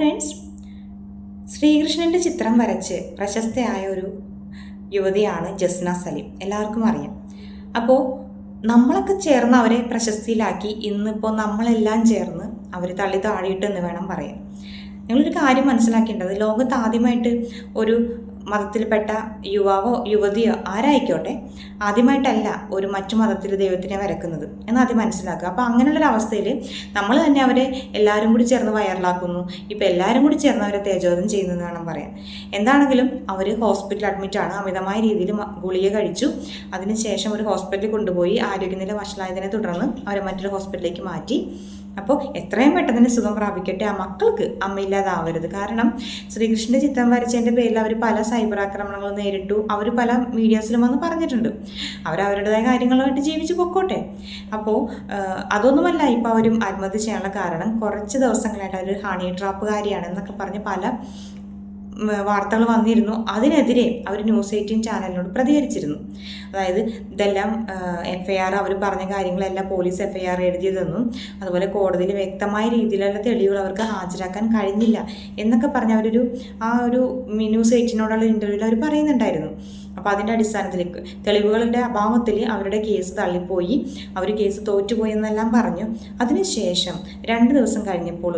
Friends ശ്രീകൃഷ്ണന്റെ ചിത്രം വരച്ച് പ്രശസ്തയായ ഒരു യുവതിയാണ് ജസ്ന സലീം. എല്ലാവർക്കും അറിയാം. അപ്പോൾ നമ്മളൊക്കെ ചേർന്ന് അവരെ പ്രശസ്തിയിലാക്കി ഇന്നിപ്പോൾ നമ്മളെല്ലാം ചേർന്ന് അവർ തള്ളി താഴെയിട്ടെന്ന് വേണം പറയാൻ. നിങ്ങളൊരു കാര്യം മനസ്സിലാക്കേണ്ടത് ലോകത്ത് ആദ്യമായിട്ട് ഒരു മതത്തിൽപ്പെട്ട യുവാവോ യുവതിയോ ആരായിക്കോട്ടെ ആദ്യമായിട്ടല്ല ഒരു മറ്റു മതത്തിൽ ദൈവത്തിനെ വരക്കുന്നത് എന്ന് ആദ്യം മനസ്സിലാക്കുക. അപ്പോൾ അങ്ങനെയുള്ളൊരു അവസ്ഥയിൽ നമ്മൾ തന്നെ അവരെ എല്ലാവരും കൂടി ചേർന്ന് വയറിലാക്കുന്നു. ഇപ്പോൾ എല്ലാവരും കൂടി ചേർന്ന് അവരെ തേജോധം ചെയ്യുന്നതെന്ന് വേണം പറയാൻ. എന്താണെങ്കിലും അവർ ഹോസ്പിറ്റലിൽ അഡ്മിറ്റാണ് അമിതമായ രീതിയിൽ ഗുളിക കഴിച്ചു. അതിനുശേഷം ഒരു ഹോസ്പിറ്റലിൽ കൊണ്ടുപോയി ആരോഗ്യനില വഷളായതിനെ തുടർന്ന് അവരെ മറ്റൊരു ഹോസ്പിറ്റലിലേക്ക് മാറ്റി. അപ്പോൾ എത്രയും പെട്ടെന്ന് തന്നെ സുഖം പ്രാപിക്കട്ടെ ആ മക്കൾക്ക് അമ്മയില്ലാതാവരുത് കാരണം ശ്രീകൃഷ്ണന്റെ ചിത്രം വരച്ചതിന്റെ പേരിൽ അവർ പല സൈബർ ആക്രമണങ്ങൾ നേരിട്ടു. അവർ പല മീഡിയാസിലും വന്ന് പറഞ്ഞിട്ടുണ്ട്. അവർ അവരുടേതായ കാര്യങ്ങളുമായിട്ട് ജീവിച്ചു പൊക്കോട്ടെ. അപ്പോൾ അതൊന്നുമല്ല ഇപ്പോൾ അവരും ആത്മഹത്യ ചെയ്യാനുള്ള കാരണം. കുറച്ച് ദിവസങ്ങളായിട്ട് അവർ ഹണി ട്രാപ്പുകാരിയാണ് എന്നൊക്കെ പറഞ്ഞ് പല വാർത്തകൾ വന്നിരുന്നു. അതിനെതിരെ അവർ ന്യൂസ് എയ്റ്റീൻ ചാനലിനോട് പ്രതികരിച്ചിരുന്നു. അതായത് ഇതെല്ലാം എഫ് ഐ ആർ അവർ പറഞ്ഞ കാര്യങ്ങളെല്ലാം പോലീസ് എഫ് ഐ ആർ എഴുതിയതെന്നും അതുപോലെ കോടതിയിൽ വ്യക്തമായ രീതിയിലുള്ള തെളിവുകൾ അവർക്ക് ഹാജരാക്കാൻ കഴിഞ്ഞില്ല എന്നൊക്കെ പറഞ്ഞ് അവരൊരു ആ ഒരു ന്യൂസ് എയ്റ്റീനോടുള്ള ഇന്റർവ്യൂവിൽ അവർ പറയുന്നുണ്ടായിരുന്നു. അപ്പോൾ അതിന്റെ അടിസ്ഥാനത്തിലേക്ക് തെളിവുകളുടെ അഭാവത്തിൽ അവരുടെ കേസ് തള്ളിപ്പോയി അവർ കേസ് തോറ്റുപോയി എന്നെല്ലാം പറഞ്ഞു. അതിനുശേഷം രണ്ട് ദിവസം കഴിഞ്ഞപ്പോൾ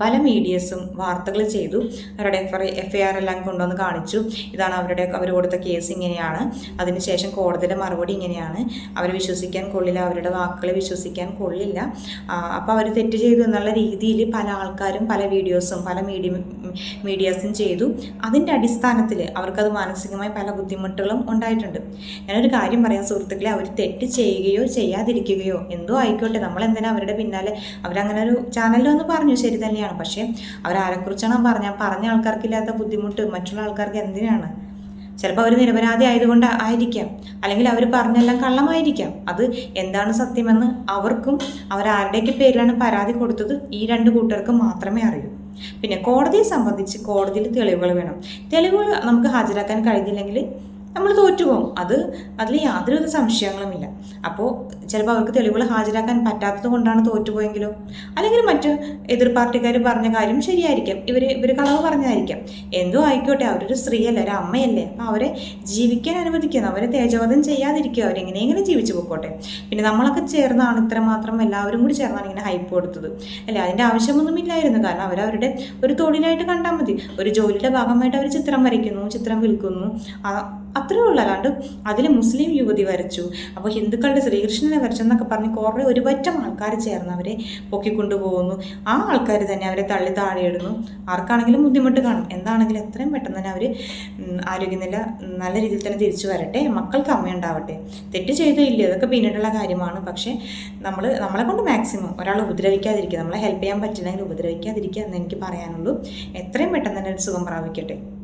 പല മീഡിയസും വാർത്തകൾ ചെയ്തു. അവരുടെ F I F I R എല്ലാം കൊണ്ടുവന്ന് കാണിച്ചു. ഇതാണ് അവരുടെ അവർ കൊടുത്ത കേസ് ഇങ്ങനെയാണ്. അതിനുശേഷം കോടതിയുടെ മറുപടി ഇങ്ങനെയാണ്. അവരെ വിശ്വസിക്കാൻ കൊള്ളില്ല അവരുടെ വാക്കുകളെ വിശ്വസിക്കാൻ കൊള്ളില്ല. അപ്പോൾ അവർ തെറ്റ് ചെയ്തു എന്നുള്ള രീതിയിൽ പല ആൾക്കാരും പല വീഡിയോസും പല മീഡിയ മീഡിയാസും ചെയ്തു. അതിന്റെ അടിസ്ഥാനത്തിൽ അവർക്കത് മാനസികമായി പല ബുദ്ധിമുട്ടുകളും ഉണ്ടായിട്ടുണ്ട്. ഞാനൊരു കാര്യം പറയാം സുഹൃത്തുക്കളെ അവർ തെറ്റ് ചെയ്യുകയോ ചെയ്യാതിരിക്കുകയോ എന്തോ ആയിക്കോട്ടെ നമ്മൾ എന്തിനാ അവരുടെ പിന്നാലെ? അവരങ്ങനെ ഒരു ചാനലിൽ ഒന്ന് പറഞ്ഞു ശരി തന്നെയാണ്. പക്ഷേ അവരാരെക്കുറിച്ചാണ് പറഞ്ഞ പറഞ്ഞ ആൾക്കാർക്കില്ലാത്ത ബുദ്ധിമുട്ട് മറ്റുള്ള ആൾക്കാർക്ക് എന്തിനാണ്? ചിലപ്പോൾ അവർ നിരപരാധി ആയതുകൊണ്ട് ആയിരിക്കാം. അല്ലെങ്കിൽ അവർ പറഞ്ഞെല്ലാം കള്ളമായിരിക്കാം. അത് എന്താണ് സത്യമെന്ന് അവർക്കും അവരാരുടെയൊക്കെ പേരിലാണ് പരാതി കൊടുത്തത് ഈ രണ്ട് കൂട്ടർക്കും മാത്രമേ അറിയൂ. പിന്നെ കോടതിയെ സംബന്ധിച്ച് കോടതിയിൽ തെളിവുകൾ വേണം. തെളിവുകൾ നമുക്ക് ഹാജരാക്കാൻ കഴിഞ്ഞില്ലെങ്കിൽ നമ്മൾ തോറ്റുപോകും. അത് അതിൽ യാതൊരുവിധ സംശയങ്ങളുമില്ല. അപ്പോൾ ചിലപ്പോൾ അവർക്ക് തെളിവുകൾ ഹാജരാക്കാൻ പറ്റാത്തത് കൊണ്ടാണ് തോറ്റുപോയെങ്കിലോ? അല്ലെങ്കിൽ മറ്റ് എതിർ പാർട്ടിക്കാർ പറഞ്ഞ കാര്യം ശരിയായിരിക്കാം. ഇവർ ഇവർ കളവ് പറഞ്ഞതായിരിക്കാം. എന്തോ ആയിക്കോട്ടെ അവരൊരു സ്ത്രീയല്ലേ ഒരു അമ്മയല്ലേ. അപ്പോൾ അവരെ ജീവിക്കാൻ അനുവദിക്കണം അവരെ തേജോവധം ചെയ്യാതിരിക്കുക. അവരെങ്ങനെയെങ്കിലും ജീവിച്ചു പോയിക്കോട്ടെ. പിന്നെ നമ്മളൊക്കെ ചേർന്നാണ് ഇത്രമാത്രം എല്ലാവരും കൂടി ചേർന്നാണ് ഇങ്ങനെ ഹൈപ്പ് കൊടുത്തത്. അല്ലേ? അതിന്റെ ആവശ്യമൊന്നുമില്ലായിരുന്നു കാരണം അവരവരുടെ ഒരു തൊഴിലായിട്ട് കണ്ടാൽ മതി. ഒരു ജോലിയുടെ ഭാഗമായിട്ട് അവർ ചിത്രം വരയ്ക്കുന്നു ചിത്രം വിൽക്കുന്നു. അത്രേ ഉള്ളൂ. അല്ലാണ്ട് അതിൽ മുസ്ലിം യുവതി വരച്ചു. അപ്പോൾ ഹിന്ദുക്കളുടെ ശ്രീകൃഷ്ണനെ വരച്ചെന്നൊക്കെ പറഞ്ഞ് കുറേ ഒരു പറ്റം ആൾക്കാർ ചേർന്ന് അവരെ പൊക്കിക്കൊണ്ടുപോകുന്നു. ആ ആൾക്കാർ തന്നെ അവരെ തള്ളി താഴെയിടുന്നു. ആർക്കാണെങ്കിലും ബുദ്ധിമുട്ട് കാണും. എന്താണെങ്കിലും എത്രയും പെട്ടെന്ന് തന്നെ അവർ ആരോഗ്യനില നല്ല രീതിയിൽ തന്നെ തിരിച്ചു വരട്ടെ. മക്കൾക്ക് അമ്മയുണ്ടാവട്ടെ തെറ്റ് ചെയ്തില്ല അതൊക്കെ പിന്നീടുള്ള കാര്യമാണ്. പക്ഷേ നമ്മൾ നമ്മളെ കൊണ്ട് മാക്സിമം ഒരാൾ ഉപദ്രവിക്കാതിരിക്കുക. നമ്മളെ ഹെൽപ്പ് ചെയ്യാൻ പറ്റില്ലെങ്കിൽ ഉപദ്രവിക്കാതിരിക്കുക എന്ന് എനിക്ക് പറയാനുള്ളൂ. എത്രയും പെട്ടെന്ന് തന്നെ ഒരു സുഖം പ്രാപിക്കട്ടെ.